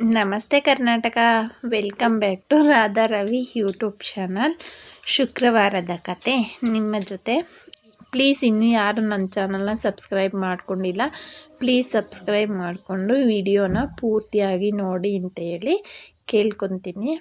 ನಮಸ್ತೆ Karnataka. Welcome back to Radha Ravi YouTube channel ಶುಕ್ರವಾರದ ಕತೆ ನಿಮ್ಮ ಜೊತೆ. ಪ್ಲೀಸ್ ಇನ್ನೂ ಯಾರು ನನ್ನ ಚಾನಲ್ನ ಸಬ್ಸ್ಕ್ರೈಬ್ ಮಾಡ್ಕೊಂಡಿಲ್ಲ ಪ್ಲೀಸ್ ಸಬ್ಸ್ಕ್ರೈಬ್ ಮಾಡಿಕೊಂಡು ವಿಡಿಯೋನ ಪೂರ್ತಿಯಾಗಿ ನೋಡಿ ಅಂತೇಳಿ ಕೇಳ್ಕೊತೀನಿ.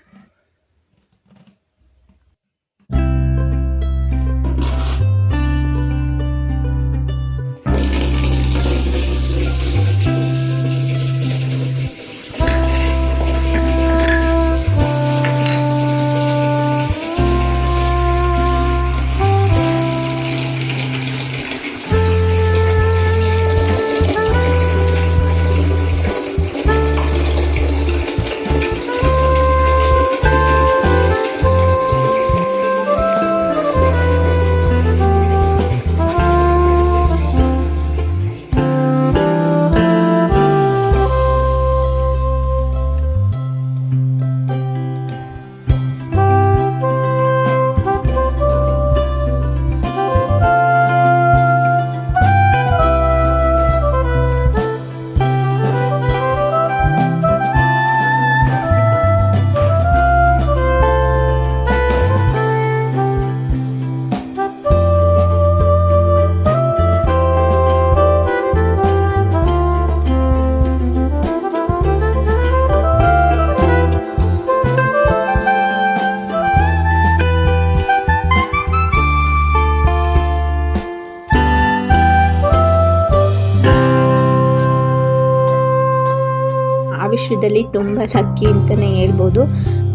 ವಿಷಯದಲ್ಲಿ ತುಂಬ ಲಕ್ಕಿ ಅಂತಲೇ ಹೇಳ್ಬೋದು.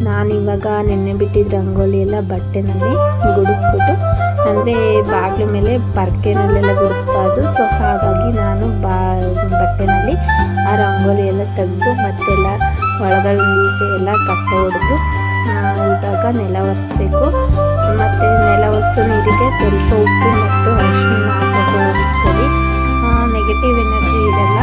ನಾನಿವಾಗ ನೆನ್ನೆ ಬಿಟ್ಟಿದ್ದ ರಂಗೋಲಿ ಎಲ್ಲ ಬಟ್ಟೆನಲ್ಲಿ ಗುಡಿಸ್ಬಿಟ್ಟು, ಅಂದರೆ ಬಾಗಿಲ ಮೇಲೆ ಪರ್ಕೆನಲ್ಲೆಲ್ಲ ಗುಡಿಸ್ಬಾರ್ದು. ಸೊ ಹಾಗಾಗಿ ನಾನು ಬಾ, ಬಟ್ಟೆನಲ್ಲಿ ಆ ರಂಗೋಲಿ ಎಲ್ಲ ತೆಗೆದು ಮತ್ತೆಲ್ಲ ಒಳಗಡೆ ಈಚೆ ಎಲ್ಲ ಕಸ ಹೊಡೆದು ಇವಾಗ ನೆಲ ಒರೆಸ್ಬೇಕು. ಮತ್ತು ನೆಲ ಒರೆಸೋ ನೀರಿಗೆ ಸ್ವಲ್ಪ ಉಪ್ಪು ಮತ್ತು ಅರಿಶಿನ ಹಾಕಿ ಒರೆಸ್ಕೊಳ್ಳಿ. ನೆಗೆಟಿವ್ ಎನರ್ಜಿ ಇರಲ್ಲ.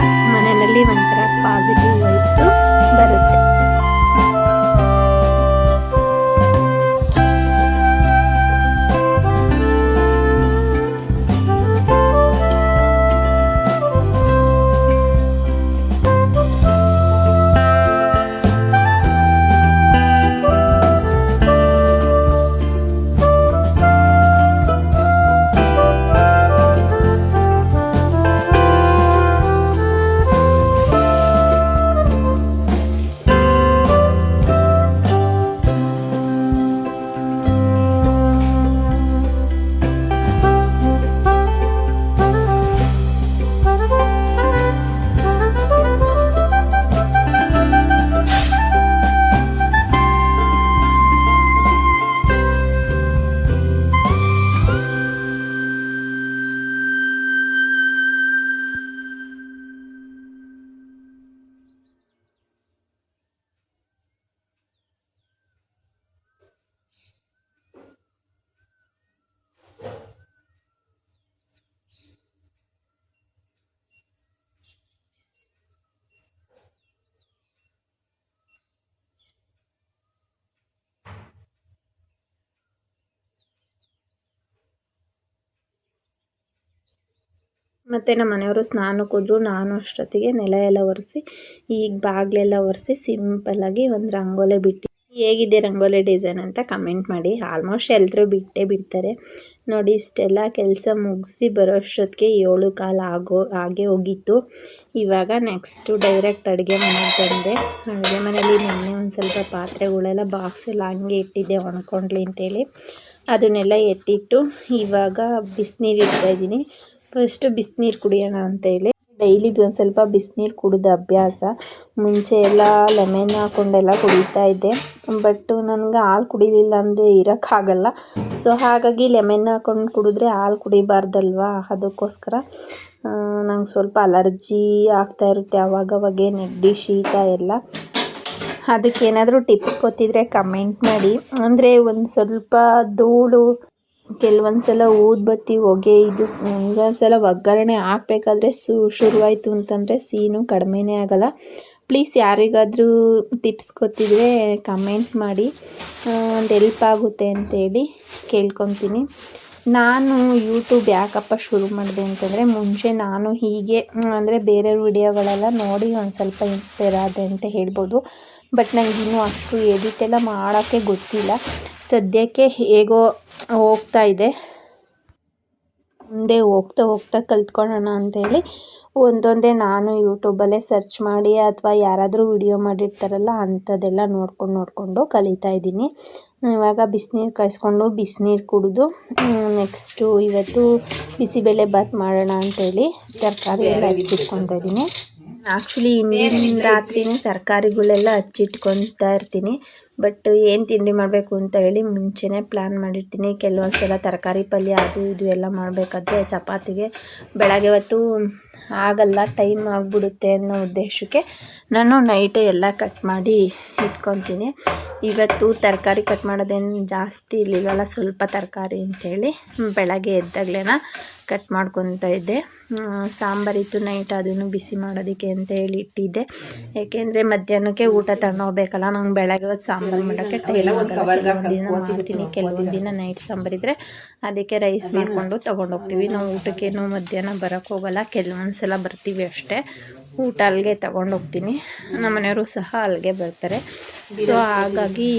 ಮತ್ತು ನಮ್ಮ ಮನೆಯವರು ಸ್ನಾನಕ್ಕೆ ಹೋದ್ರು ನಾನು ಅಷ್ಟೊತ್ತಿಗೆ ನೆಲ ಎಲ್ಲ ಒರೆಸಿ, ಈಗ ಬಾಗಿಲೆಲ್ಲ ಒರೆಸಿ ಸಿಂಪಲ್ಲಾಗಿ ಒಂದು ರಂಗೋಲೆ ಬಿಟ್ಟು. ಹೇಗಿದೆ ರಂಗೋಲಿ ಡಿಸೈನ್ ಅಂತ ಕಮೆಂಟ್ ಮಾಡಿ. ಆಲ್ಮೋಸ್ಟ್ ಎಲ್ಲರೂ ಬಿಟ್ಟೇ ಬಿಡ್ತಾರೆ. ನೋಡಿ, ಇಷ್ಟೆಲ್ಲ ಕೆಲಸ ಮುಗಿಸಿ ಬರೋ ಅಷ್ಟೊತ್ತಿಗೆ ಏಳು ಕಾಲು ಆಗೋ, ಹಾಗೆ ಹೋಗಿತ್ತು. ಇವಾಗ ನೆಕ್ಸ್ಟು ಡೈರೆಕ್ಟ್ ಅಡುಗೆ ಮನೆಗೆ ಬಂದೆ. ಅಡುಗೆ ಮನೇಲಿ ನಿನ್ನೆ ಒಂದು ಸ್ವಲ್ಪ ಪಾತ್ರೆಗಳೆಲ್ಲ ಬಾಕ್ಸೆಲ್ಲ ಹಂಗೆ ಇಟ್ಟಿದ್ದೆ ಒಣ್ಕೊಂಡ್ಲಿ ಅಂತೇಳಿ. ಅದನ್ನೆಲ್ಲ ಎತ್ತಿಟ್ಟು ಇವಾಗ ಬಿಸಿನೀರು ಇಡ್ತಾಯಿದ್ದೀನಿ ಫಸ್ಟು ಬಿಸಿನೀರು ಕುಡಿಯೋಣ ಅಂತೇಳಿ ಡೈಲಿ ಒಂದು ಸ್ವಲ್ಪ ಬಿಸಿನೀರು ಕುಡಿದ ಅಭ್ಯಾಸ. ಮುಂಚೆ ಎಲ್ಲ ಲೆಮೆನ್ ಹಾಕೊಂಡೆಲ್ಲ ಕುಡಿತಾ ಇದ್ದೆ. ಬಟ್ ನನಗೆ ಹಾಲು ಕುಡಿಲಿಲ್ಲ ಅಂದರೆ ಇರೋಕ್ಕಾಗಲ್ಲ. ಸೊ ಹಾಗಾಗಿ ಲೆಮೆನ್ ಹಾಕೊಂಡು ಕುಡಿದ್ರೆ ಹಾಲು ಕುಡಿಬಾರ್ದಲ್ವಾ? ಅದಕ್ಕೋಸ್ಕರ ನಂಗೆ ಸ್ವಲ್ಪ ಅಲರ್ಜಿ ಆಗ್ತಾ ಇರುತ್ತೆ ಆವಾಗವಾಗೆ ನೆಗಡಿ, ಶೀತ ಎಲ್ಲ. ಅದಕ್ಕೇನಾದರೂ ಟಿಪ್ಸ್ ಗೊತ್ತಿದ್ರೆ ಕಮೆಂಟ್ ಮಾಡಿ. ಅಂದರೆ ಒಂದು ಸ್ವಲ್ಪ ಧೂಳು ಕೆಲವೊಂದು ಸಲ ಊದುಬತ್ತಿ ಹೊಗೆ, ಇದು ಒಂದೊಂದು ಸಲ ಒಗ್ಗರಣೆ ಹಾಕ್ಬೇಕಾದ್ರೆ ಸು ಶುರುವಾಯಿತು ಅಂತಂದರೆ ಸೀನು ಕಡಿಮೆನೇ ಆಗೋಲ್ಲ. ಪ್ಲೀಸ್ ಯಾರಿಗಾದರೂ ಟಿಪ್ಸ್ ಗೊತ್ತಿದ್ರೆ ಕಮೆಂಟ್ ಮಾಡಿ. ಒಂದು ಹೆಲ್ಪ್ ಆಗುತ್ತೆ ಅಂತೇಳಿ ಕೇಳ್ಕೊತೀನಿ. ನಾನು ಯೂಟ್ಯೂಬ್ ಯಾಕಪ್ಪ ಶುರು ಮಾಡಿದೆ ಅಂತಂದರೆ ಮುಂಚೆ ನಾನು ಹೀಗೆ, ಅಂದರೆ ಬೇರೆಯವ್ರ ವಿಡಿಯೋಗಳೆಲ್ಲ ನೋಡಿ ಒಂದು ಸ್ವಲ್ಪ ಇನ್ಸ್ಪೈರ್ ಆದೆ ಅಂತ ಹೇಳ್ಬೋದು. ಬಟ್ ನನಗಿನ್ನೂ ಅಷ್ಟು ಎಡಿಟ್ ಎಲ್ಲ ಮಾಡೋಕ್ಕೆ ಗೊತ್ತಿಲ್ಲ. ಸದ್ಯಕ್ಕೆ ಹೇಗೋ ಹೋಗ್ತಾ ಇದೆ. ಮುಂದೆ ಹೋಗ್ತಾ ಹೋಗ್ತಾ ಕಲ್ತ್ಕೊಳ್ಳೋಣ ಅಂತೇಳಿ ಒಂದೊಂದೇ ನಾನು ಯೂಟ್ಯೂಬಲ್ಲೇ ಸರ್ಚ್ ಮಾಡಿ ಅಥವಾ ಯಾರಾದರೂ ವಿಡಿಯೋ ಮಾಡಿರ್ತಾರಲ್ಲ ಅಂಥದ್ದೆಲ್ಲ ನೋಡ್ಕೊಂಡು ನೋಡಿಕೊಂಡು ಕಲಿತಾ ಇದ್ದೀನಿ. ಇವಾಗ ಬಿಸಿನೀರು ಕಾಯಿಸ್ಕೊಂಡು ಬಿಸಿನೀರು ಕುಡಿದು ನೆಕ್ಸ್ಟು ಇವತ್ತು ಬಿಸಿಬೇಳೆ ಬಾತ್ ಮಾಡೋಣ ಅಂತೇಳಿ ತರಕಾರಿ ಎಲ್ಲ ಹೆಚ್ಚಿಟ್ಕೊತಾ ಇದ್ದೀನಿ. ಆ್ಯಕ್ಚುಲಿ ಹಿಂದಿನ ರಾತ್ರಿನೇ ತರಕಾರಿಗಳೆಲ್ಲ ಹಚ್ಚಿಟ್ಕೊತಾ ಇರ್ತೀನಿ. ಬಟ್ ಏನು ತಿಂಡಿ ಮಾಡಬೇಕು ಅಂತ ಹೇಳಿ ಮುಂಚೆನೇ ಪ್ಲ್ಯಾನ್ ಮಾಡಿರ್ತೀನಿ. ಕೆಲವೊಂದು ಸಲ ತರಕಾರಿ ಪಲ್ಯ ಅದು ಇದು ಎಲ್ಲ ಮಾಡಬೇಕಾದ್ರೆ ಚಪಾತಿಗೆ. ಬೆಳಗ್ಗೆ ಹೊತ್ತು ಆಗಲ್ಲ ಟೈಮ್ ಆಗಿಬಿಡುತ್ತೆ ಅನ್ನೋ ಉದ್ದೇಶಕ್ಕೆ ನಾನು ನೈಟೇ ಎಲ್ಲ ಕಟ್ ಮಾಡಿ ಇಟ್ಕೊತೀನಿ. ಇವತ್ತು ತರಕಾರಿ ಕಟ್ ಮಾಡೋದೇನು ಜಾಸ್ತಿ ಇಲ್ಲಿಗಲ್ಲ ಸ್ವಲ್ಪ ತರಕಾರಿ ಅಂತೇಳಿ ಬೆಳಗ್ಗೆ ಎದ್ದಾಗಲೇನ ಕಟ್ ಮಾಡ್ಕೊತಾ ಇದ್ದೆ. ಸಾಂಬಾರಿತ್ತು ನೈಟ್ ಅದನ್ನು ಬಿಸಿ ಮಾಡೋದಕ್ಕೆ ಅಂತ ಹೇಳಿ ಇಟ್ಟಿದ್ದೆ. ಏಕೆಂದರೆ ಮಧ್ಯಾಹ್ನಕ್ಕೆ ಊಟ ತಗೊಂಡೋಗ್ಬೇಕಲ್ಲ ನಂಗೆ ಬೆಳಗ್ಗೆ ಹೊತ್ತು ಸಾಂಬಾರು ಮಾಡೋಕ್ಕೆ ಟೈಮ್ ಆಗಲ್ಲ. ಕೆಲವೊಂದು ದಿನ ಮಾಡ್ತೀನಿ ಕೆಲವೊಂದು ದಿನ ನೈಟ್ ಸಾಂಬಾರಿದ್ರೆ ಅದಕ್ಕೆ ರೈಸ್ ಮಾಡಿಕೊಂಡು ತೊಗೊಂಡೋಗ್ತೀವಿ. ನಾವು ಊಟಕ್ಕೇನು ಮಧ್ಯಾಹ್ನ ಬರೋಕ್ಕೆ ಹೋಗಲ್ಲ ಕೆಲವೊಂದು ಸಲ ಬರ್ತೀವಿ ಅಷ್ಟೇ. ಊಟ ಅಲ್ಲಿಗೆ ತಗೊಂಡು ಹೋಗ್ತೀನಿ. ಮನೆಯವರು ಸಹ ಅಲ್ಲಿಗೆ ಬರ್ತಾರೆ. ಸೊ ಹಾಗಾಗಿ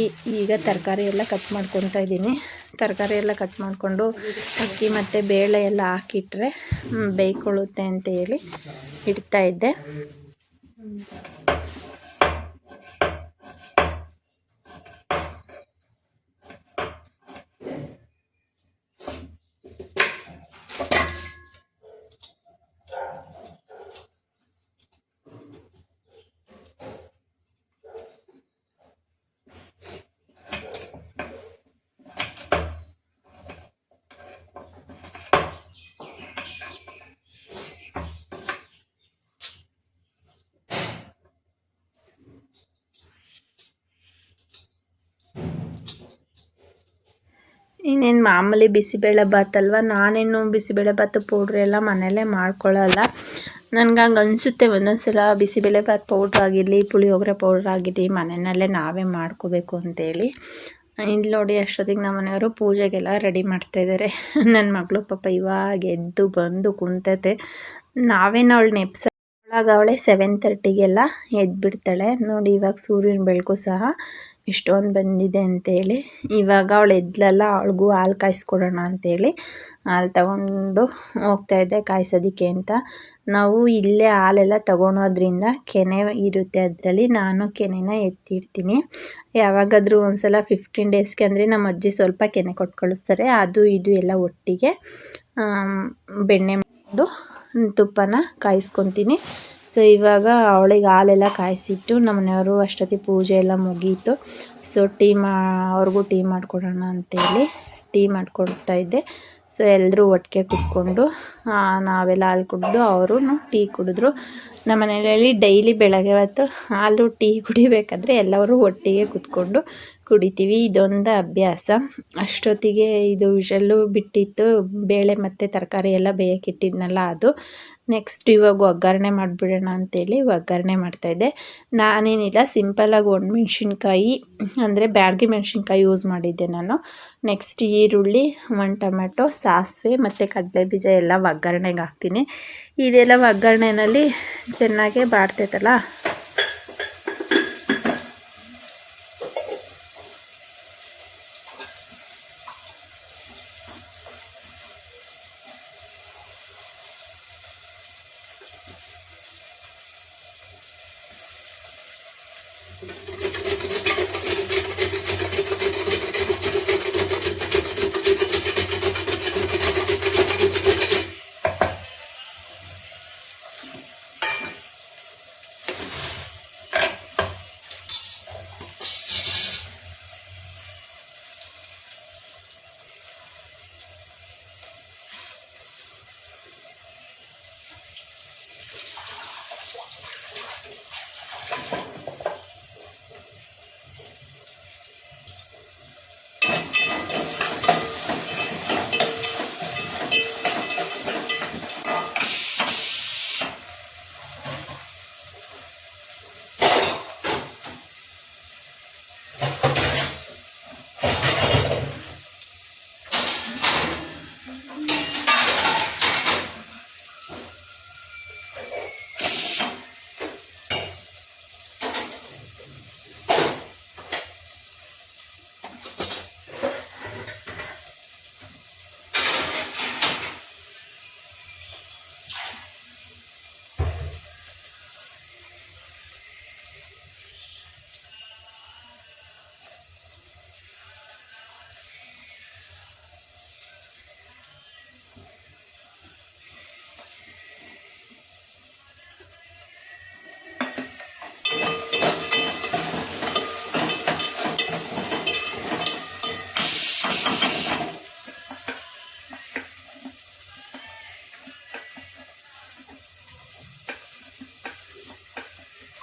ಈಗ ತರಕಾರಿ ಎಲ್ಲ ಕಟ್ ಮಾಡ್ಕೊತಾ ಇದ್ದೀನಿ. ತರಕಾರಿ ಎಲ್ಲ ಕಟ್ ಮಾಡಿಕೊಂಡು ಅಕ್ಕಿ ಮತ್ತು ಬೇಳೆ ಎಲ್ಲ ಹಾಕಿಟ್ರೆ ಬೇಯ್ಕೊಳ್ಳುತ್ತೆ ಅಂತ ಹೇಳಿ ಇಡ್ತಾ ಇನ್ನೇನು ಮಾಮೂಲಿ ಬಿಸಿಬೇಳೆ ಭಾತ್ ಅಲ್ವಾ ನಾನೇನು ಬಿಸಿಬೇಳೆ ಭಾತ್ ಪೌಡ್ರ್ ಎಲ್ಲ ಮನೆಯಲ್ಲೇ ಮಾಡ್ಕೊಳ್ಳಲ್ಲ. ನನಗೆ ಹಂಗೆ ಅನಿಸುತ್ತೆ. ಒಂದೊಂದು ಸಲ ಬಿಸಿಬೇಳೆ ಭಾತ್ ಪೌಡ್ರ್ ಆಗಿರಲಿ, ಪುಳಿಯೋಗರೆ ಪೌಡ್ರ್ ಆಗಿರಲಿ, ಮನೆಯಲ್ಲೇ ನಾವೇ ಮಾಡ್ಕೋಬೇಕು ಅಂತೇಳಿ. ಇಲ್ಲಿ ನೋಡಿ ಅಷ್ಟೊತ್ತಿಗೆ ನಮ್ಮ ಮನೆಯವರು ಪೂಜೆಗೆಲ್ಲ ರೆಡಿ ಮಾಡ್ತಾಯಿದ್ದಾರೆ ನನ್ನ ಮಗಳು ಪಾಪ ಇವಾಗ ಎದ್ದು ಬಂದು ಕುಂತೈತೆ. ನಾವೇನು ಅವಳು ನೆಪ್ಸ ಅವಳಾಗ ಅವಳೆ ಸೆವೆನ್ ತರ್ಟಿಗೆಲ್ಲ ಎದ್ದು ಬಿಡ್ತಾಳೆ ನೋಡಿ ಇವಾಗ ಸೂರ್ಯನ ಬೆಳಕು ಸಹ ಇಷ್ಟೊಂದು ಬಂದಿದೆ ಅಂತೇಳಿ. ಇವಾಗ ಅವಳು ಎದ್ಲಲ್ಲ, ಅವಳಿಗೂ ಹಾಲು ಕಾಯಿಸ್ಕೊಡೋಣ ಅಂತೇಳಿ. ಹಾಲು ತಗೊಂಡು ಹೋಗ್ತಾ ಇದ್ದೆ ಕಾಯಿಸೋದಕ್ಕೆ ಅಂತ. ನಾವು ಇಲ್ಲೇ ಹಾಲೆಲ್ಲ ತಗೊಳೋದ್ರಿಂದ ಕೆನೆ ಇರುತ್ತೆ ಅದರಲ್ಲಿ. ನಾನು ಕೆನೆನ ಎತ್ತಿಡ್ತೀನಿ. ಯಾವಾಗಾದರೂ ಒಂದು ಸಲ ಫಿಫ್ಟೀನ್ ಡೇಸ್ಗೆ ಅಂದರೆ ನಮ್ಮ ಅಜ್ಜಿ ಸ್ವಲ್ಪ ಕೆನೆ ಕೊಟ್ಟು ಕಳಿಸ್ತಾರೆ ಅದು, ಇದು ಎಲ್ಲ ಒಟ್ಟಿಗೆ ಬೆಣ್ಣೆ ಮಾಡು ತುಪ್ಪನ ಕಾಯಿಸ್ಕೊತೀನಿ. ಸೊ ಇವಾಗ ಅವಳಿಗೆ ಹಾಲೆಲ್ಲ ಕಾಯಿಸಿಟ್ಟು ನಮ್ಮನೆಯವರು ಅಷ್ಟೊತ್ತಿಗೆ ಪೂಜೆ ಎಲ್ಲ ಮುಗೀತು. ಸೊ ಟೀ ಮಾ, ಅವ್ರಿಗೂ ಟೀ ಮಾಡಿಕೊಡೋಣ ಅಂತೇಳಿ ಟೀ ಮಾಡಿಕೊಡ್ತಾ ಇದ್ದೆ. ಸೊ ಎಲ್ಲರೂ ಒಟ್ಟಿಗೆ ಕುತ್ಕೊಂಡು ನಾವೆಲ್ಲ ಹಾಲು ಕುಡಿದು ಅವರು ಟೀ ಕುಡಿದ್ರು. ನಮ್ಮ ಮನೆಯಲ್ಲಿ ಡೈಲಿ ಬೆಳಗ್ಗೆ ಹೊತ್ತು ಹಾಲು ಟೀ ಕುಡಿಬೇಕಾದ್ರೆ ಎಲ್ಲರೂ ಒಟ್ಟಿಗೆ ಕುತ್ಕೊಂಡು ಕುಡಿತೀವಿ. ಇದೊಂದು ಅಭ್ಯಾಸ. ಅಷ್ಟೊತ್ತಿಗೆ ಇದು ವಿಷಲ್ಲು ಬಿಟ್ಟಿತ್ತು. ಬೇಳೆ ಮತ್ತು ತರಕಾರಿ ಎಲ್ಲ ಬೇಯಕ್ಕಿಟ್ಟಿದ್ನಲ್ಲ ಅದು. ನೆಕ್ಸ್ಟ್ ಇವಾಗ ಒಗ್ಗರಣೆ ಮಾಡಿಬಿಡೋಣ ಅಂತೇಳಿ ಒಗ್ಗರಣೆ ಮಾಡ್ತಾಯಿದ್ದೆ ನಾನೇನಿಲ್ಲ ಸಿಂಪಲಾಗಿ ಒಣಮೆಣ್ಸಿನ್ಕಾಯಿ ಅಂದರೆ ಬ್ಯಾಡಗಿ ಮೆಣಸಿನ್ಕಾಯಿ ಯೂಸ್ ಮಾಡಿದ್ದೆ ನಾನು. ನೆಕ್ಸ್ಟ್ ಈರುಳ್ಳಿ, ಒಂದು ಟೊಮೆಟೊ ಸಾಸಿವೆ ಮತ್ತು ಕಡಲೆ ಬೀಜ ಎಲ್ಲ ಒಗ್ಗರಣೆಗೆ ಹಾಕ್ತೀನಿ. ಇದೆಲ್ಲ ಒಗ್ಗರಣೆನಲ್ಲಿ ಚೆನ್ನಾಗೇ ಬಾಡ್ತೈತಲ್ಲ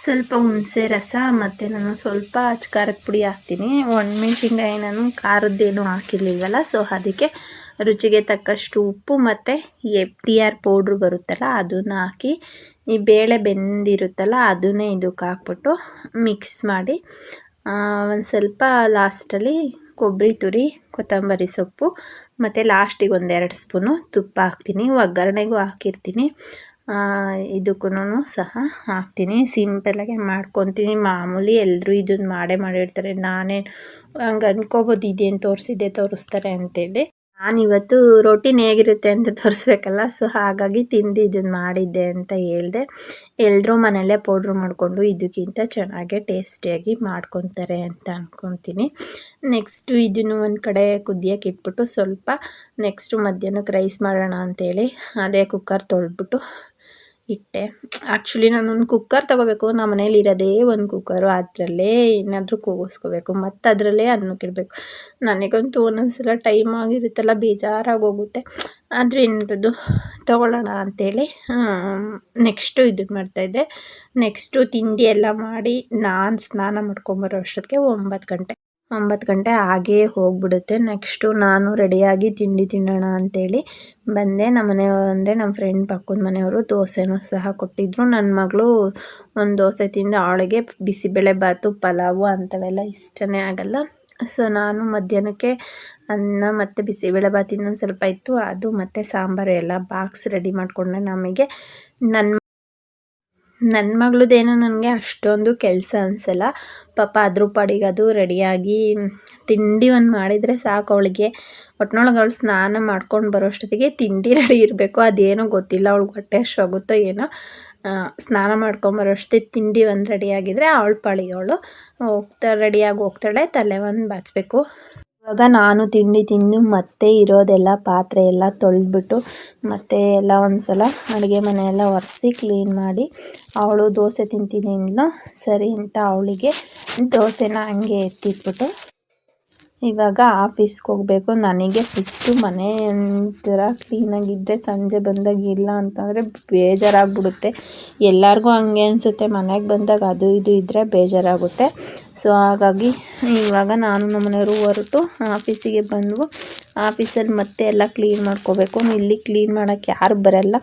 ಸ್ವಲ್ಪ ಹುಣಸೆ ರಸ ಮತ್ತು ನಾನು ಸ್ವಲ್ಪ ಖಾರದ ಪುಡಿ ಹಾಕ್ತೀನಿ. ಒಣಮೆಣ್ಸಿನ್ಕಾಯಿ ನಾನು ಖಾರದ್ದೇನು ಹಾಕಿರ್ಲಿಲ್ವಲ್ಲ ಸೊ ಅದಕ್ಕೆ ರುಚಿಗೆ ತಕ್ಕಷ್ಟು ಉಪ್ಪು ಮತ್ತು ಟಿ ಆರ್ ಪೌಡ್ರು ಬರುತ್ತಲ್ಲ, ಅದನ್ನ ಹಾಕಿ ಈ ಬೇಳೆ ಬೆಂದಿರುತ್ತಲ್ಲ, ಅದನ್ನೇ ಇದಕ್ಕೆ ಹಾಕ್ಬಿಟ್ಟು ಮಿಕ್ಸ್ ಮಾಡಿ ಒಂದು ಸ್ವಲ್ಪ ಲಾಸ್ಟಲ್ಲಿ ಕೊಬ್ಬರಿ ತುರಿ, ಕೊತ್ತಂಬರಿ ಸೊಪ್ಪು ಮತ್ತು ಲಾಸ್ಟಿಗೆ ಒಂದೆರಡು ಸ್ಪೂನು ತುಪ್ಪ ಹಾಕ್ತೀನಿ. ಒಗ್ಗರಣೆಗೂ ಹಾಕಿರ್ತೀನಿ. ಇದಕ್ಕೂ ಸಹ ಹಾಕ್ತೀನಿ. ಸಿಂಪಲ್ಲಾಗೆ ಮಾಡ್ಕೊತೀನಿ. ಮಾಮೂಲಿ ಎಲ್ಲರೂ ಇದನ್ನು ಮಾಡೇ ಮಾಡಿರ್ತಾರೆ. ನಾನೇ ಹಂಗೆ ಅಂದ್ಕೋಬೋದು ಇದೇನು ತೋರಿಸಿದ್ದೆ ತೋರಿಸ್ತಾರೆ ಅಂತೇಳಿ. ನಾನಿವತ್ತು ರೋಟೀನ್ ಹೇಗಿರುತ್ತೆ ಅಂತ ತೋರಿಸ್ಬೇಕಲ್ಲ ಸೊ ಹಾಗಾಗಿ ತಿಂದು ಇದನ್ನು ಮಾಡಿದ್ದೆ ಅಂತ ಹೇಳಿದೆ. ಎಲ್ಲರೂ ಮನೆಯಲ್ಲೇ ಪೌಡ್ರ್ ಮಾಡಿಕೊಂಡು ಇದಕ್ಕಿಂತ ಚೆನ್ನಾಗೆ ಟೇಸ್ಟಿಯಾಗಿ ಮಾಡ್ಕೊತಾರೆ ಅಂತ ಅಂದ್ಕೊತೀನಿ ನೆಕ್ಸ್ಟು ಇದನ್ನು ಒಂದು ಕಡೆ ಕುದಿಯೋಕೆ ಇಟ್ಬಿಟ್ಟು ಸ್ವಲ್ಪ ನೆಕ್ಸ್ಟು ಮಧ್ಯಾಹ್ನಕ್ಕೆ ರೈಸ್ ಮಾಡೋಣ ಅಂತೇಳಿ ಅದೇ ಕುಕ್ಕರ್ ತೊಳೆದ್ಬಿಟ್ಟು ಇಟ್ಟೆ. ಆ್ಯಕ್ಚುಲಿ ನಾನೊಂದು ಕುಕ್ಕರ್ ತೊಗೋಬೇಕು. ನಮ್ಮ ಮನೇಲಿ ಇರೋದೇ ಒಂದು ಕುಕ್ಕರು ಅದರಲ್ಲೇ ಏನಾದರೂ ಕೂಗಿಸ್ಕೋಬೇಕು. ಮತ್ತು ಅದರಲ್ಲೇ ಅನ್ನಕ್ಕಿಡಬೇಕು ನನಗಂತೂ ಒಂದೊಂದ್ಸಲ ಟೈಮ್ ಆಗಿರುತ್ತಲ್ಲ, ಬೇಜಾರಾಗೋಗುತ್ತೆ. ಆದರೆ ಏನಿರೋದು ತೊಗೊಳ್ಳೋಣ ಅಂಥೇಳಿ ನೆಕ್ಸ್ಟು ಇದು ಮಾಡ್ತಾಯಿದ್ದೆ ನೆಕ್ಸ್ಟು ತಿಂಡಿ ಎಲ್ಲ ಮಾಡಿ ನಾನು ಸ್ನಾನ ಮಾಡ್ಕೊಂಬರೋ ಅಷ್ಟೊತ್ತಿಗೆ ಒಂಬತ್ತು ಗಂಟೆ. ಒಂಬತ್ತು ಗಂಟೆ ಹಾಗೇ ಹೋಗ್ಬಿಡುತ್ತೆ. ನೆಕ್ಸ್ಟು ನಾನು ರೆಡಿಯಾಗಿ ತಿಂಡಿ ತಿನ್ನೋಣ ಅಂತೇಳಿ ಬಂದೆ. ನಮ್ಮ ಮನೆಯವರು ಅಂದರೆ ನಮ್ಮ ಫ್ರೆಂಡ್ ಪಕ್ಕದ ಮನೆಯವರು ದೋಸೆನೂ ಸಹ ಕೊಟ್ಟಿದ್ರು. ನನ್ನ ಮಗಳು ಒಂದು ದೋಸೆ ತಿಂದು ಅವಳಿಗೆ ಬಿಸಿಬೇಳೆಬಾತು ಪಲಾವು ಅಂಥವೆಲ್ಲ ಇಷ್ಟನೇ ಆಗಲ್ಲ. ಸೊ ನಾನು ಮಧ್ಯಾಹ್ನಕ್ಕೆ ಅನ್ನ ಮತ್ತು ಬಿಸಿಬೇಳೆಬಾತು ಇನ್ನೊಂದು ಸ್ವಲ್ಪ ಇತ್ತು. ಅದು ಮತ್ತು ಸಾಂಬಾರು ಎಲ್ಲ ಬಾಕ್ಸ್ ರೆಡಿ ಮಾಡಿಕೊಂಡೆ ನಮಗೆ. ನನ್ನ ನನ್ನ ಮಗಳದ್ದೇನು ನನಗೆ ಅಷ್ಟೊಂದು ಕೆಲಸ ಅನಿಸಲ್ಲ. ಪಾಪ ಅದ್ರ ಪಾಡಿಗೆ ಅದು ರೆಡಿಯಾಗಿ ತಿಂಡಿ ಒಂದು ಮಾಡಿದರೆ ಸಾಕು ಅವಳಿಗೆ. ಒಟ್ನೊಳಗೆ ಅವಳು ಸ್ನಾನ ಮಾಡ್ಕೊಂಡು ಬರೋ ಅಷ್ಟೊತ್ತಿಗೆ ತಿಂಡಿ ರೆಡಿ ಇರಬೇಕು. ಅದೇನೋ ಗೊತ್ತಿಲ್ಲ ಅವಳಿಗೆ ಹೊಟ್ಟೆ ಆಗುತ್ತೋ ಏನೋ. ಸ್ನಾನ ಮಾಡ್ಕೊಂಬರೋ ಅಷ್ಟೊತ್ತಿಗೆ ತಿಂಡಿ ಒಂದು ರೆಡಿಯಾಗಿದ್ದರೆ ಅವಳು ಪಾಳಿಗೆ ಅವಳು ಹೋಗ್ತಾ, ರೆಡಿಯಾಗಿ ಹೋಗ್ತಾಳೆ, ತಲೆ ಒಂದು ಬಾಚಬೇಕು. ಇವಾಗ ನಾನು ತಿಂಡಿ ತಿಂದು ಮತ್ತೆ ಇರೋದೆಲ್ಲ ಪಾತ್ರೆ ಎಲ್ಲ ತೊಳೆದ್ಬಿಟ್ಟು ಮತ್ತೆ ಎಲ್ಲ ಒಂದ್ಸಲ ಅಡುಗೆ ಮನೆಯೆಲ್ಲ ಒರೆಸಿ ಕ್ಲೀನ್ ಮಾಡಿ ಅವಳು ದೋಸೆ ತಿಂತೀನಿ ಸರಿ ಅಂತ ಅವಳಿಗೆ ದೋಸೆನ ಹಂಗೆ ಎತ್ತಿಟ್ಬಿಟ್ಟು ಇವಾಗ ಆಫೀಸ್ಗೆ ಹೋಗಬೇಕು. ನನಗೆ ಫಸ್ಟು ಮನೆ ಒಂಥರ ಕ್ಲೀನಾಗಿದ್ದರೆ ಸಂಜೆ ಬಂದಾಗ ಇಲ್ಲ ಅಂತಂದರೆ ಬೇಜಾರಾಗ್ಬಿಡುತ್ತೆ. ಎಲ್ಲರಿಗೂ ಹಂಗೆ ಅನಿಸುತ್ತೆ ಮನೆಗೆ ಬಂದಾಗ ಅದು ಇದು ಇದ್ದರೆ ಬೇಜಾರಾಗುತ್ತೆ. ಸೊ ಹಾಗಾಗಿ ಇವಾಗ ನಾನು ನಮ್ಮ ಮನೆಯವರು ಹೊರಟು ಆಫೀಸಿಗೆ ಬಂದವು. ಆಫೀಸಲ್ಲಿ ಮತ್ತೆ ಎಲ್ಲ ಕ್ಲೀನ್ ಮಾಡ್ಕೋಬೇಕು. ಇಲ್ಲಿ ಕ್ಲೀನ್ ಮಾಡೋಕ್ಕೆ ಯಾರು ಬರಲ್ಲ.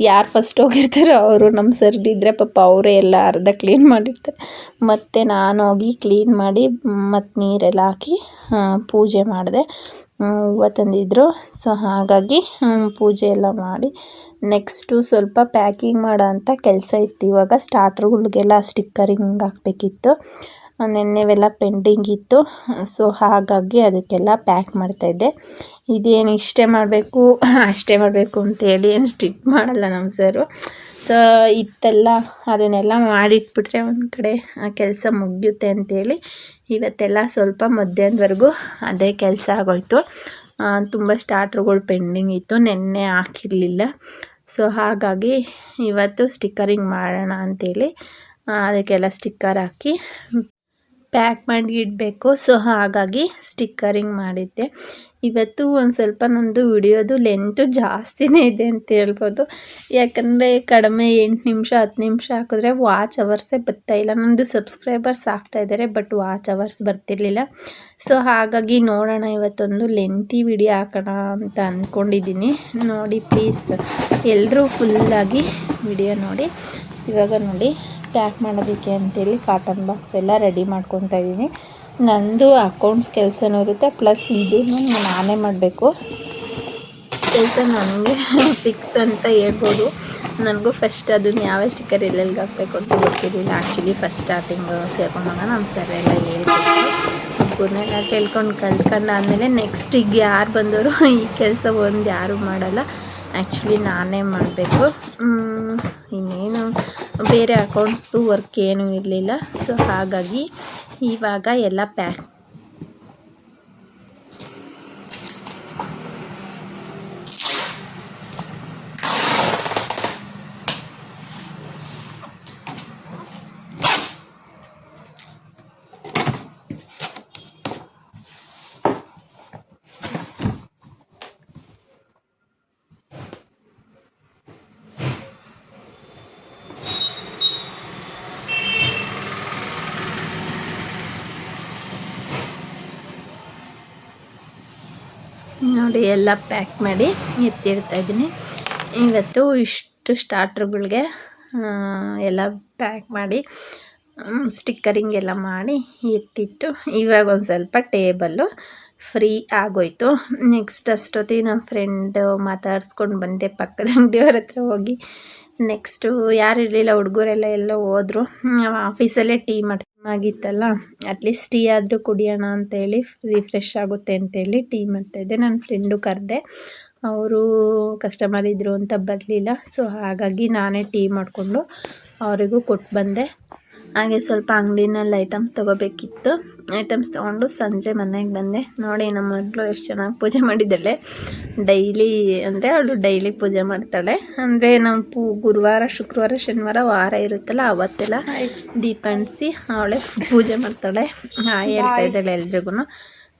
ಯಾರು ಫಸ್ಟ್ ಹೋಗಿರ್ತಾರೋ ಅವರು ನಮ್ಮ ಸರ್ದಿದ್ದರೆ ಪಾಪ ಅವರೇ ಎಲ್ಲ ಅರ್ಧ ಕ್ಲೀನ್ ಮಾಡಿರ್ತಾರೆ. ಮತ್ತು ನಾನು ಹೋಗಿ ಕ್ಲೀನ್ ಮಾಡಿ, ಮತ್ತು ನೀರೆಲ್ಲ ಹಾಕಿ ಪೂಜೆ ಮಾಡಿದೆ. ಹೂವು ತಂದಿದ್ದರು ಸೊ ಹಾಗಾಗಿ ಪೂಜೆ ಎಲ್ಲ ಮಾಡಿ. ನೆಕ್ಸ್ಟು ಸ್ವಲ್ಪ ಪ್ಯಾಕಿಂಗ್ ಮಾಡೋ ಅಂಥ ಕೆಲಸ ಇತ್ತು. ಇವಾಗ ಸ್ಟಾರ್ಟ್ರುಗಳಿಗೆಲ್ಲ ಸ್ಟಿಕ್ಕರಿಂಗ್ ಹಾಕಬೇಕಿತ್ತು. ನೆನ್ನೆವೆಲ್ಲ ಪೆಂಡಿಂಗ್ ಇತ್ತು. ಸೊ, ಹಾಗಾಗಿ ಅದಕ್ಕೆಲ್ಲ ಪ್ಯಾಕ್ ಮಾಡ್ತಾಯಿದ್ದೆ ಇದೇನು ಇಷ್ಟೇ ಮಾಡಬೇಕು, ಅಷ್ಟೇ ಮಾಡಬೇಕು ಅಂತೇಳಿ ಏನು ಸ್ಟಿಕ್ ಮಾಡಲ್ಲ ನಮ್ಮ ಸರು. ಸೊ, ಇತ್ತೆಲ್ಲ ಅದನ್ನೆಲ್ಲ ಮಾಡಿಟ್ಬಿಟ್ರೆ ಒಂದು ಕಡೆ ಆ ಕೆಲಸ ಮುಗಿಯುತ್ತೆ ಅಂತೇಳಿ ಇವತ್ತೆಲ್ಲ ಸ್ವಲ್ಪ ಮಧ್ಯಾಹ್ನದವರೆಗೂ ಅದೇ ಕೆಲಸ ಆಗೋಯ್ತು. ತುಂಬ ಸ್ಟಾರ್ಟ್ರುಗಳು ಪೆಂಡಿಂಗ್ ಇತ್ತು, ನೆನ್ನೆ ಹಾಕಿರಲಿಲ್ಲ. ಸೊ, ಹಾಗಾಗಿ ಇವತ್ತು ಸ್ಟಿಕ್ಕರಿಂಗ್ ಮಾಡೋಣ ಅಂಥೇಳಿ ಅದಕ್ಕೆಲ್ಲ ಸ್ಟಿಕ್ಕರ್ ಹಾಕಿ ಪ್ಯಾಕ್ ಮಾಡಿ ಇಡಬೇಕು. ಸೊ ಹಾಗಾಗಿ ಸ್ಟಿಕ್ಕರಿಂಗ್ ಮಾಡಿದ್ದೆ. ಇವತ್ತು ಒಂದು ಸ್ವಲ್ಪ ನಂದು ವಿಡಿಯೋದು ಲೆಂತು ಜಾಸ್ತಿನೇ ಇದೆ ಅಂತ ಹೇಳ್ಬೋದು. ಯಾಕಂದರೆ ಕಡಿಮೆ ಎಂಟು ನಿಮಿಷ, ಹತ್ತು ನಿಮಿಷ ಹಾಕಿದ್ರೆ ವಾಚ್ ಅವರ್ಸೇ ಬರ್ತಾಯಿಲ್ಲ ನಂದು ಸಬ್ಸ್ಕ್ರೈಬರ್ಸ್ ಆಗ್ತಾಯಿದ್ದಾರೆ ಬಟ್ ವಾಚ್ ಅವರ್ಸ್ ಬರ್ತಿರ್ಲಿಲ್ಲ. ಸೊ ಹಾಗಾಗಿ ನೋಡೋಣ ಇವತ್ತೊಂದು ಲೆಂತಿ ವಿಡಿಯೋ ಹಾಕೋಣ ಅಂತ ಅಂದ್ಕೊಂಡಿದ್ದೀನಿ ನೋಡಿ ಪ್ಲೀಸ್ ಎಲ್ಲರೂ ಫುಲ್ಲಾಗಿ ವಿಡಿಯೋ ನೋಡಿ. ಇವಾಗ ನೋಡಿ. ಪ್ಯಾಕ್ ಮಾಡೋದಕ್ಕೆ ಅಂತೇಳಿ ಕಾಟನ್ ಬಾಕ್ಸ್ ಎಲ್ಲ ರೆಡಿ ಮಾಡ್ಕೊತಾ ಇದ್ದೀನಿ. ನಂದು ಅಕೌಂಟ್ಸ್ ಕೆಲಸನೂ ಇರುತ್ತೆ, ಪ್ಲಸ್ ಇದು ನಾನೇ ಮಾಡಬೇಕು. ಕೆಲಸ ನನಗೆ ಫಿಕ್ಸ್ ಅಂತ ಹೇಳ್ಬೋದು. ನನಗೂ ಫಸ್ಟ್ ಅದನ್ನು ಯಾವ ಸ್ಟಿಕ್ಕರ್ ಎಲ್ಲೆಲ್ಲಿಗೆ ಹಾಕಬೇಕು ಅಂತ ಗೊತ್ತಿರಲಿಲ್ಲ. ಆ್ಯಕ್ಚುಲಿ ಫಸ್ಟ್ ಸ್ಟಾರ್ಟಿಂಗ್ ಸೇರ್ಕೊಂಡಾಗ ನಮ್ಮ ಸರ್ ಎಲ್ಲ ಹೇಳ್ಕೊಟ್ಟು ಒಬ್ಬರನ್ನೆಲ್ಲ ಕೇಳ್ಕೊಂಡು ಕಲ್ತ್ಕೊಂಡು ಆದಮೇಲೆ ನೆಕ್ಸ್ಟ್ ಈಗ ಯಾರು ಬಂದವರು ಈ ಕೆಲಸ ಒಂದು ಯಾರೂ ಮಾಡಲ್ಲ. ಆ್ಯಕ್ಚುಲಿ ನಾನೇ ಮಾಡಬೇಕು. ಇನ್ನೇನು ಬೇರೆ ಅಕೌಂಟ್ಸ್ದು ವರ್ಕ್ ಏನೂ ಇರಲಿಲ್ಲ. ಸೊ ಹಾಗಾಗಿ ಇವಾಗ ಎಲ್ಲ ಪ್ಯಾಕ್ ನೋಡಿ ಎಲ್ಲ ಪ್ಯಾಕ್ ಮಾಡಿ ಎತ್ತಿಡ್ತಾ ಇದ್ದೀನಿ. ಇವತ್ತು ಇಷ್ಟು ಸ್ಟಾರ್ಟ್ರುಗಳಿಗೆ ಎಲ್ಲ ಪ್ಯಾಕ್ ಮಾಡಿ ಸ್ಟಿಕ್ಕರಿಂಗ್ ಎಲ್ಲ ಮಾಡಿ ಎತ್ತಿಟ್ಟು ಇವಾಗ ಒಂದು ಸ್ವಲ್ಪ ಟೇಬಲ್ಲು ಫ್ರೀ ಆಗೋಯ್ತು. ನೆಕ್ಸ್ಟ್ ಅಷ್ಟೊತ್ತಿಗೆ ನಮ್ಮ ಫ್ರೆಂಡು ಮಾತಾಡಿಸ್ಕೊಂಡು ಬಂದೆ ಪಕ್ಕದ ಅಂಗಡಿಯವ್ರ ಹತ್ರ ಹೋಗಿ. ನೆಕ್ಸ್ಟು ಯಾರು ಇರಲಿಲ್ಲ, ಹುಡುಗರೆಲ್ಲ ಎಲ್ಲ ಹೋದ್ರು. ಆಫೀಸಲ್ಲೇ ಟೀ ಮಾಡಿ ಆಗಿತ್ತಲ್ಲ ಅಟ್ಲೀಸ್ಟ್ ಟೀ ಆದರೂ ಕುಡಿಯೋಣ ಅಂತೇಳಿ ರಿಫ್ರೆಶ್ ಆಗುತ್ತೆ ಅಂತೇಳಿ ಟೀ ಮಾಡ್ತಾಯಿದ್ದೆ. ನನ್ನ ಫ್ರೆಂಡು ಕರೆದೆ. ಅವರು ಕಸ್ಟಮರ್ ಇದ್ದರು ಅಂತ ಬರಲಿಲ್ಲ ಸೊ ಹಾಗಾಗಿ ನಾನೇ ಟೀ ಮಾಡಿಕೊಂಡು ಅವರಿಗೂ ಕೊಟ್ಟು ಬಂದೆ. ಹಾಗೆ ಸ್ವಲ್ಪ ಅಂಗಡಿನಲ್ಲಿ ಐಟಮ್ಸ್ ತೊಗೋಬೇಕಿತ್ತು. ಐಟಮ್ಸ್ ತೊಗೊಂಡು ಸಂಜೆ ಮನೆಗೆ ಬಂದೆ. ನೋಡಿ ನಮ್ಮ ಮಗಳು ಎಷ್ಟು ಚೆನ್ನಾಗಿ ಪೂಜೆ ಮಾಡಿದ್ದಾಳೆ. ಡೈಲಿ ಅಂದರೆ ಅವಳು ಡೈಲಿ ಪೂಜೆ ಮಾಡ್ತಾಳೆ. ಅಂದರೆ ನಮ್ಮ ಪೂ ಗುರುವಾರ ಶುಕ್ರವಾರ ಶನಿವಾರ ವಾರ ಇರುತ್ತಲ್ಲ ಅವತ್ತೆಲ್ಲ ದೀಪ ಅಂಟಿಸಿ ಅವಳೇ ಪೂಜೆ ಮಾಡ್ತಾಳೆ. ಹಾಯ್ ಹೇಳ್ತಾ ಇದ್ದಾಳೆ ಎಲ್ರಿಗೂ.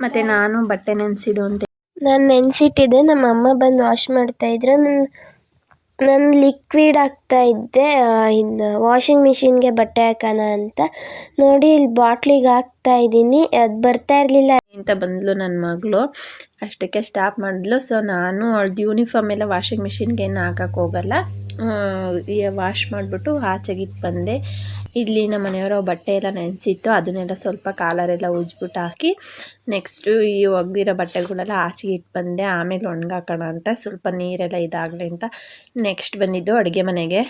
ಮತ್ತು ನಾನು ಬಟ್ಟೆ ನೆನೆಸಿಡು ಅಂತ ನಾನು ನೆನೆಸಿಟ್ಟಿದ್ದೆ. ನಮ್ಮ ಅಮ್ಮ ಬಂದು ವಾಶ್ ಮಾಡ್ತಾಯಿದ್ರು ನನ್ನ ನಾನು ಲಿಕ್ವಿಡ್ ಆಗ್ತಾ ಇದ್ದೆ ಇದು ವಾಷಿಂಗ್ ಮಿಷಿನ್ಗೆ ಬಟ್ಟೆ ಹಾಕೋಣ ಅಂತ. ನೋಡಿ, ಇಲ್ಲಿ ಬಾಟ್ಲಿಗೆ ಹಾಕ್ತಾ ಇದ್ದೀನಿ. ಅದು ಬರ್ತಾ ಇರಲಿಲ್ಲ. ಅಂತ ಬಂದ್ಲು ನನ್ನ ಮಗಳು. ಅಷ್ಟಕ್ಕೆ ಸ್ಟಾಪ್ ಮಾಡಿದ್ಲು. ಸೊ ನಾನು ಅವಳದ್ದು ಯೂನಿಫಾರ್ಮ್ ಎಲ್ಲ ವಾಷಿಂಗ್ ಮಿಷಿನ್ಗೆ ಏನು ಹಾಕೋಕ್ಕೆ ಹೋಗಲ್ಲ. ವಾಶ್ ಮಾಡಿಬಿಟ್ಟು ಆಚೆಗಿತ್ತು ಬಂದೆ. ಇಲ್ಲಿ ನಮ್ಮ ಮನೆಯವರ ಬಟ್ಟೆ ಎಲ್ಲ ನೆನೆಸಿತ್ತು. ಅದನ್ನೆಲ್ಲ ಸ್ವಲ್ಪ ಕಾಲರೆಲ್ಲ ಉಜ್ಬಿಟ್ಟು ಹಾಕಿ ನೆಕ್ಸ್ಟು ಈ ಒಗ್ದಿರೋ ಬಟ್ಟೆಗಳೆಲ್ಲ ಆಚೆಗೆ ಇಟ್ಟು ಬಂದೆ. ಆಮೇಲೆ ಒಣಗಾಕೋಣ ಅಂತ. ಸ್ವಲ್ಪ ನೀರೆಲ್ಲ ಇದಾಗಲಿ ಅಂತ ನೆಕ್ಸ್ಟ್ ಬಂದಿದ್ದು ಅಡುಗೆ ಮನೆಗೆ.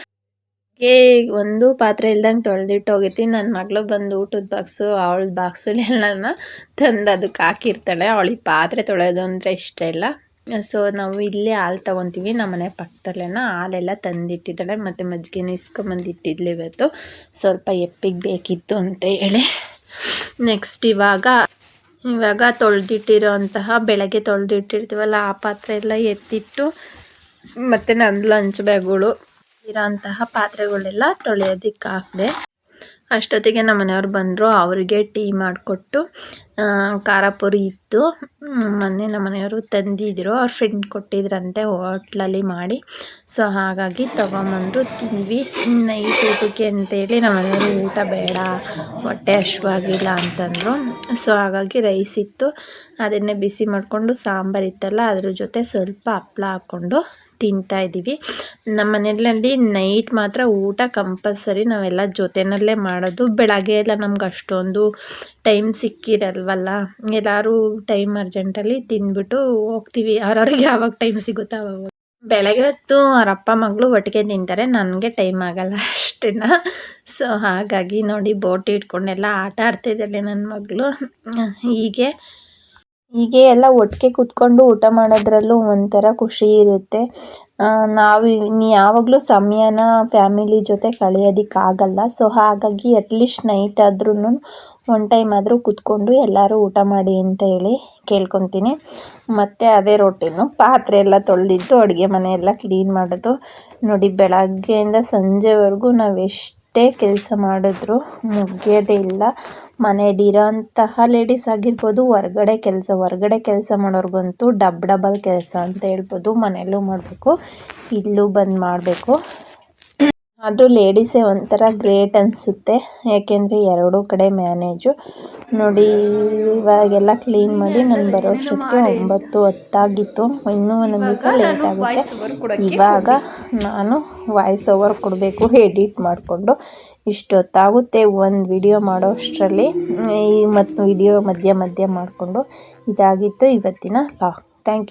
ಏ ಒಂದು ಪಾತ್ರೆ ಇಲ್ದಂಗೆ ತೊಳೆದಿಟ್ಟು ಹೋಗಿರ್ತೀನಿ ನನ್ನ ಮಗಳು ಬಂದು ಊಟದ ಬಾಕ್ಸು ಅವಳ ಎಲ್ಲನ ತಂದು ಅದಕ್ಕೆ ಹಾಕಿರ್ತಾಳೆ. ಅವಳಿಗೆ ಪಾತ್ರೆ ತೊಳೆಯೋದು ಅಂದರೆ ಇಷ್ಟ ಇಲ್ಲ. ಸೊ ನಾವು ಇಲ್ಲೇ ಹಾಲು ತೊಗೊತೀವಿ, ನಮ್ಮ ಮನೆ ಪಕ್ಕದಲ್ಲೇನ? ಹಾಲೆಲ್ಲ ತಂದಿಟ್ಟಿದ್ದಾಳೆ. ಮತ್ತು ಮಜ್ಜಿಗೆನ ಇಸ್ಕೊಂಬಂದಿಟ್ಟಿದ್ಲು ಇವತ್ತು. ಸ್ವಲ್ಪ ಎಪ್ಪಿಗೆ ಬೇಕಿತ್ತು ಅಂತ ಹೇಳಿ. ನೆಕ್ಸ್ಟ್ ಇವಾಗ ಇವಾಗ ತೊಳೆದಿಟ್ಟಿರೋ ಅಂತಹ ಬೆಳಗ್ಗೆ ತೊಳೆದಿಟ್ಟಿರ್ತೀವಲ್ಲ, ಆ ಪಾತ್ರೆ ಎಲ್ಲ ಎತ್ತಿಟ್ಟು, ಮತ್ತು ನನ್ನ ಲಂಚ್ ಬ್ಯಾಗ್ಗಳು ಇರೋ ಅಂತಹ ಪಾತ್ರೆಗಳೆಲ್ಲ ತೊಳೆಯೋದಕ್ಕೆ ಹಾಕಿದೆ ಅಷ್ಟೊತ್ತಿಗೆ ನಮ್ಮ ಮನೆಯವ್ರು ಬಂದರು, ಅವರಿಗೆ ಟೀ ಮಾಡಿಕೊಟ್ಟು ಖಾರ ಪುರಿ ಇತ್ತು. ಮೊನ್ನೆ ನಮ್ಮ ಮನೆಯವರು ತಂದಿದ್ದರು ಅವ್ರ ಫ್ರೆಂಡ್ ಕೊಟ್ಟಿದ್ರಂತೆ ಹೋಟ್ಲಲ್ಲಿ ಮಾಡಿ. ಸೊ ಹಾಗಾಗಿ ತೊಗೊಂಬಂದರು ತಿಂದ್ವಿ. ನೈಟ್ ಊಟಕ್ಕೆ ಅಂತೇಳಿ ನಮ್ಮ ಮನೆಯವರು ಊಟ ಬೇಡ, ಹೊಟ್ಟೆ ಹಶ್ವಾಗಿಲ್ಲ ಅಂತಂದರು. ಸೊ ಹಾಗಾಗಿ ರೈಸ್ ಇತ್ತು. ಅದನ್ನೇ ಬಿಸಿ ಮಾಡಿಕೊಂಡು ಸಾಂಬಾರು ಇತ್ತಲ್ಲ, ಅದ್ರ ಜೊತೆ ಸ್ವಲ್ಪ ಹಪ್ಪಳ ಹಾಕ್ಕೊಂಡು ತಿಂತಾ ಇದ್ದೀವಿ. ನಮ್ಮ ಮನೆಯಲ್ಲಿ ನೈಟ್ ಮಾತ್ರ ಊಟ ಕಂಪಲ್ಸರಿ ನಾವೆಲ್ಲ ಜೊತೆಯಲ್ಲೇ ಮಾಡೋದು. ಬೆಳಗ್ಗೆ ಎಲ್ಲ ನಮ್ಗೆ ಅಷ್ಟೊಂದು ಟೈಮ್ ಸಿಕ್ಕಿರಲ್ವಲ್ಲ. ಎಲ್ಲರೂ ಟೈಮ್ ಅರ್ಜೆಂಟಲ್ಲಿ ತಿಂದ್ಬಿಟ್ಟು ಹೋಗ್ತೀವಿ. ಅವ್ರವ್ರಿಗೆ ಯಾವಾಗ ಟೈಮ್ ಸಿಗುತ್ತೋ ಅವಾಗ. ಬೆಳಗ್ಗೆ ಹೊತ್ತು ಅವ್ರ ಅಪ್ಪ, ಮಗಳು ಒಟ್ಟಿಗೆ ತಿಂತಾರೆ. ನನಗೆ ಟೈಮ್ ಆಗಲ್ಲ ಅಷ್ಟೇನ. ಸೊ ಹಾಗಾಗಿ ನೋಡಿ ಬೋಟ್ ಇಟ್ಕೊಂಡೆಲ್ಲ ಆಟ ಆಡ್ತಿದ್ದಾಳೆ ನನ್ನ ಮಗಳು. ಹೀಗೆ. ಹೀಗೆ ಎಲ್ಲ ಒಟ್ಟಿಗೆ ಕೂತ್ಕೊಂಡು ಊಟ ಮಾಡೋದ್ರಲ್ಲೂ ಒಂಥರ ಖುಷಿ ಇರುತ್ತೆ. ನಾವು ಯಾವಾಗಲೂ ಸಮಯನ ಫ್ಯಾಮಿಲಿ ಜೊತೆ ಕಳೆಯೋದಕ್ಕಾಗಲ್ಲ. ಸೊ, ಹಾಗಾಗಿ ಅಟ್ಲೀಸ್ಟ್ ನೈಟ್ ಆದ್ರೂ ಒನ್ ಟೈಮ್ ಆದರೂ ಕೂತ್ಕೊಂಡು ಎಲ್ಲರೂ ಊಟ ಮಾಡಿ ಅಂತ ಹೇಳಿ ಕೇಳ್ಕೊತೀನಿ. ಮತ್ತು ಅದೇ ರೊಟ್ಟಿನು. ಪಾತ್ರೆ ಎಲ್ಲ ತೊಳೆದಿಟ್ಟು ಅಡುಗೆ ಮನೆ ಎಲ್ಲ ಕ್ಲೀನ್ ಮಾಡೋದು. ನೋಡಿ, ಬೆಳಗ್ಗೆಯಿಂದ ಸಂಜೆವರೆಗೂ ನಾವು ಎಷ್ಟು ಎಷ್ಟೇ ಕೆಲಸ ಮಾಡಿದ್ರು, ಮುಗಿಯೋದೇ ಇಲ್ಲ. ಮನೇಲಿರೋಂತಹ ಲೇಡೀಸ್ ಆಗಿರ್ಬೋದು, ಹೊರ್ಗಡೆ ಕೆಲಸ ಹೊರ್ಗಡೆ ಕೆಲಸ ಮಾಡೋರ್ಗಂತೂ ಡಬ್ ಡಬಲ್ ಕೆಲಸ ಅಂತ ಹೇಳ್ಬೋದು, ಮನೆಯಲ್ಲೂ ಮಾಡಬೇಕು, ಇಲ್ಲೂ ಬಂದು ಮಾಡಬೇಕು. ಆದರೂ ಲೇಡೀಸೇ ಒಂಥರ ಗ್ರೇಟ್ ಅನಿಸುತ್ತೆ, ಯಾಕೆಂದರೆ ಎರಡೂ ಕಡೆ ಮ್ಯಾನೇಜು ನೋಡಿ ಇವಾಗೆಲ್ಲ ಕ್ಲೀನ್ ಮಾಡಿ ನಾನು ಬರೋಷ್ಟೊತ್ತಿಗೆ ಒಂಬತ್ತು ಹತ್ತಾಗಿತ್ತು. ಇನ್ನೂ ಒಂದೊಂದು ದಿವಸ ಲೇಟ್ ಆಗುತ್ತೆ. ಇವಾಗ ನಾನು ವಾಯ್ಸ್ ಓವರ್ ಕೊಡಬೇಕು ಎಡಿಟ್ ಮಾಡಿಕೊಂಡು. ಇಷ್ಟೊತ್ತಾಗುತ್ತೆ ಒಂದು ವಿಡಿಯೋ ಮಾಡೋ ಅಷ್ಟರಲ್ಲಿ. ಮತ್ತು ವಿಡಿಯೋ ಮಧ್ಯ ಮಧ್ಯ ಮಾಡಿಕೊಂಡು ಇದಾಗಿತ್ತು ಇವತ್ತಿನ ಲಾಕ್ ಥ್ಯಾಂಕ್ ಯು